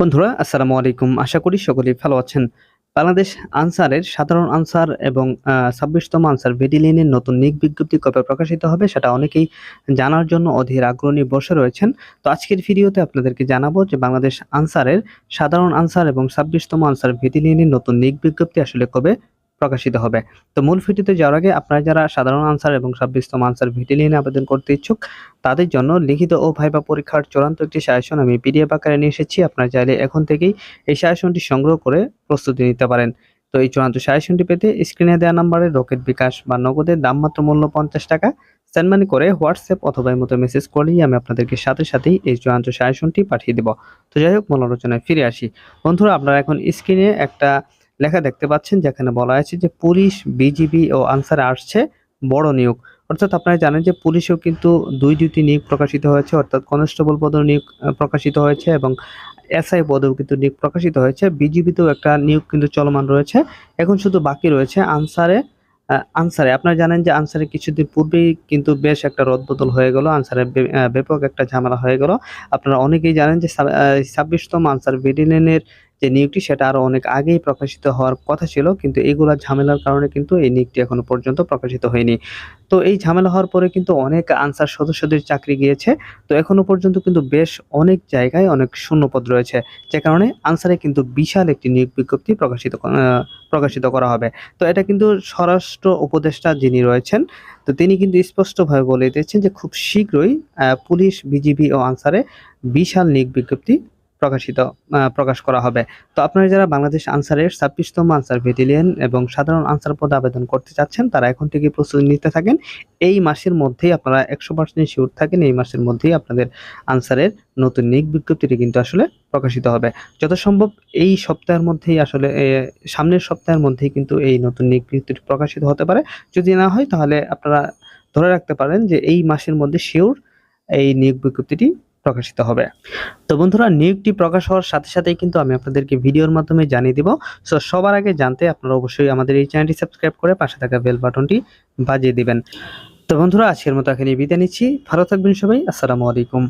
বন্ধুরা, আসসালামু আলাইকুম। আশা করি সকলেই ভালো আছেন। বাংলাদেশ আনসারের সাধারণ আনসার এবং ছাব্বিশতম আনসার ভেডিলিনের নতুন নিক বিজ্ঞপ্তি কবে প্রকাশিত হবে সেটা অনেকেই জানার জন্য অধীর আগ্রহ নিয়ে বসে রয়েছেন। তো আজকের ভিডিওতে আপনাদেরকে জানাব যে বাংলাদেশ আনসারের সাধারণ আনসার এবং ছাব্বিশতম আনসার ভেডিলিনের নতুন নিক বিজ্ঞপ্তি আসলে কবে প্রকাশিত হবে। তো মূল ভিডিওতে যাওয়ার আগে আপনারা যারা সাধারণ আনসার এবং ছাব্বিশতম আনসার ভিডিলিনে আবেদন করতে ইচ্ছুক, তাদের জন্য লিখিত ও ভাইবা পরীক্ষার চূড়ান্ত একটি সাজেশন আমি পিডিএফ আকারে নিয়ে এসেছি। আপনারা চাইলে এখন থেকেই এই সাজেশনটি সংগ্রহ করে প্রস্তুতি নিতে পারেন। তো এই চূড়ান্ত সাজেশনটি পেতে স্ক্রিনে দেওয়া নাম্বারে রকেট বিকাশ বা নগদের দাম মাত্র মূল্য পঞ্চাশ টাকা। সেন্ড মানি করে হোয়াটসঅ্যাপ অথবা মতো মেসেজ করলেই আমি আপনাদেরকে সাথে সাথেই এই চূড়ান্ত সাজেশনটি পাঠিয়ে দেব। তো যাই হোক, মূল ফিরে আসি। বন্ধুরা, আপনারা এখন স্ক্রিনে একটা লেখা দেখতে পাচ্ছেন, যেখানে বলা আছে যে পুলিশ, বিজিবি ও আনসারে আসছে বড় নিয়োগ। অর্থাৎ আপনারা জানেন যে পুলিশেও কিন্তু দুই দুইটি নিয়োগ প্রকাশিত হয়েছে, অর্থাৎ কনস্টেবল পদের নিয়োগ প্রকাশিত হয়েছে এবং এসআই পদেও কিন্তু নিয়োগ প্রকাশিত হয়েছে। বিজিবিতেও একটা নিয়োগ কিন্তু চলমান রয়েছে। এখন শুধু বাকি রয়েছে আনসারে আনসারে। আপনারা জানেন যে আনসারে কিছুদিন পূর্বেই কিন্তু বেশ একটা রদবদল হয়ে গেল, আনসারে ব্যাপক একটা ঝামেলা হয়ে গেল। আপনারা অনেকেই জানেন যে ছাব্বিশতম আনসার ব্যাটালিয়নের যে নিয়োগটি সেটা আরও অনেক আগেই প্রকাশিত হওয়ার কথা ছিল, কিন্তু এগুলা ঝামেলার কারণে কিন্তু এই নিয়োগটি এখনও পর্যন্ত প্রকাশিত হয়নি। তো এই ঝামেলা হওয়ার পরে কিন্তু অনেক আনসার সদস্যদের চাকরি গিয়েছে, তো এখনও পর্যন্ত কিন্তু বেশ অনেক জায়গায় অনেক শূন্যপদ রয়েছে, যে কারণে আনসারে কিন্তু বিশাল একটি নিয়োগ বিজ্ঞপ্তি প্রকাশিত প্রকাশিত করা হবে। তো এটা কিন্তু স্বরাষ্ট্র উপদেষ্টা যিনি রয়েছেন, তো তিনি কিন্তু স্পষ্টভাবে বলে দিয়েছেন যে খুব শীঘ্রই পুলিশ, বিজিবি ও আনসারে বিশাল নিয়োগ বিজ্ঞপ্তি প্রকাশিত প্রকাশ করা হবে। তো আপনারা যারা বাংলাদেশ আনসারের ছাব্বিশতম আনসার ভেটিলিয়ান এবং সাধারণ আনসার পদে আবেদন করতে চাচ্ছেন, তারা এখন থেকে প্রস্তুতি নিতে থাকেন। এই মাসের মধ্যেই আপনারা একশো পার্সেন্ট শিওর থাকেন, এই মাসের মধ্যেই আপনাদের আনসারের নতুন নিক বিজ্ঞপ্তিটি কিন্তু আসলে প্রকাশিত হবে। যত সম্ভব এই সপ্তাহের মধ্যেই আসলে সামনের সপ্তাহের মধ্যেই কিন্তু এই নতুন নিক বিজ্ঞপ্তিটি প্রকাশিত হতে পারে। যদি না হয় তাহলে আপনারা ধরে রাখতে পারেন যে এই মাসের মধ্যে শিওর এই নিয়োগ বিজ্ঞপ্তিটি প্রকাশিত হবে। তো বন্ধুরা, নিয়োগটি প্রকাশ হওয়ার সাথে সাথেই কিন্তু আমি আপনাদেরকে ভিডিওর মাধ্যমে জানিয়ে দিব। সো সবার আগে জানতে আপনারা অবশ্যই আমাদের এই চ্যানেলটি সাবস্ক্রাইব করে পাশে থাকা বেল বাটনটি বাজিয়ে দিবেন। তো বন্ধুরা, আজকের মতো এখানে বিদায় নিচ্ছি। ভালো থাকবেন সবাই। আসসালামু আলাইকুম।